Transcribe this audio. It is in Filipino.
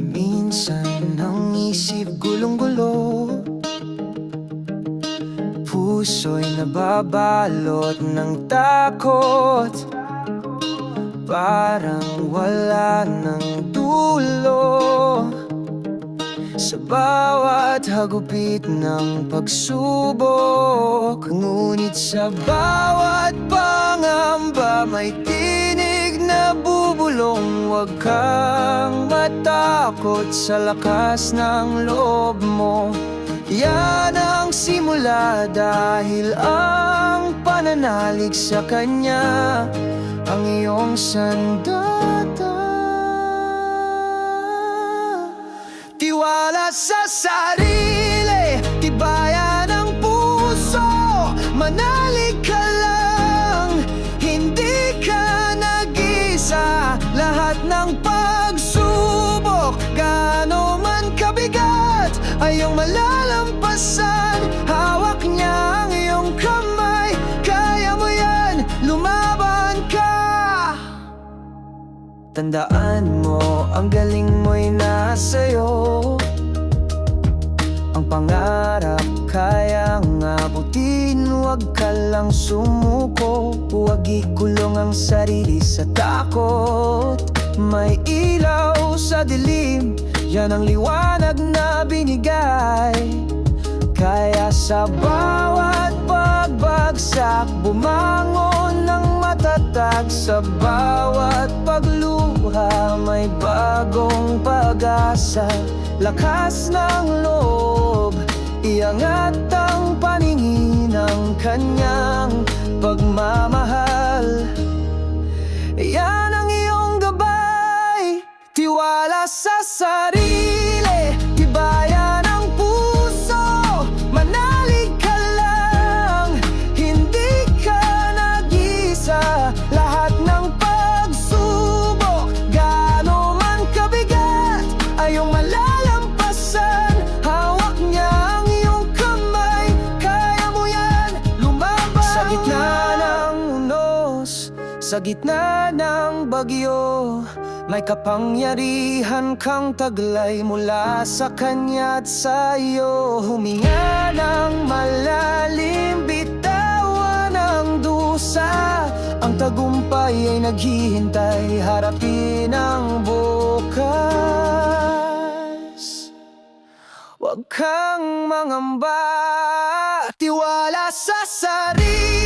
Minsan ang isip gulong-gulo. Puso'y nababalot ng takot. Parang wala ng dulo Sa bawat hagupit ng pagsubok Ngunit sa bawat pangamba May tinig na bubulong. Huwag kang matakot sa lakas ng loob mo. Yan ang simula dahil ang pananalig sa Kanya Ang iyong sandata Tiwala sa sarili Tibayan ang puso. Manalig ka lang Hindi ka nag-isa. Lahat ng pagsubok Gaano man kabigat Ayong malalampasan. Hawak niya ang iyong kamay Kaya mo yan Lumaban ka. Tandaan mo, ang galing mo'y nasa'yo pangarap kayang abutin Huwag ka lang sumuko Huwag ikulong ang sarili sa takot. May ilaw sa dilim Yan ang liwanag na binigay. Kaya sa bawat pagbagsak Bumangon ng matatag Sa bawat pagluha. May bagong pag-asa Lakas ng loob. Iangat ang paningin ng kanyang Sa gitna ng bagyo May kapangyarihan kang taglay Mula sa kanya at sa iyo. Huminga ng malalim Bitawan ang dusa. Ang tagumpay ay naghihintay Harapin ang bukas. Huwag kang mangamba Tiwala sa sarili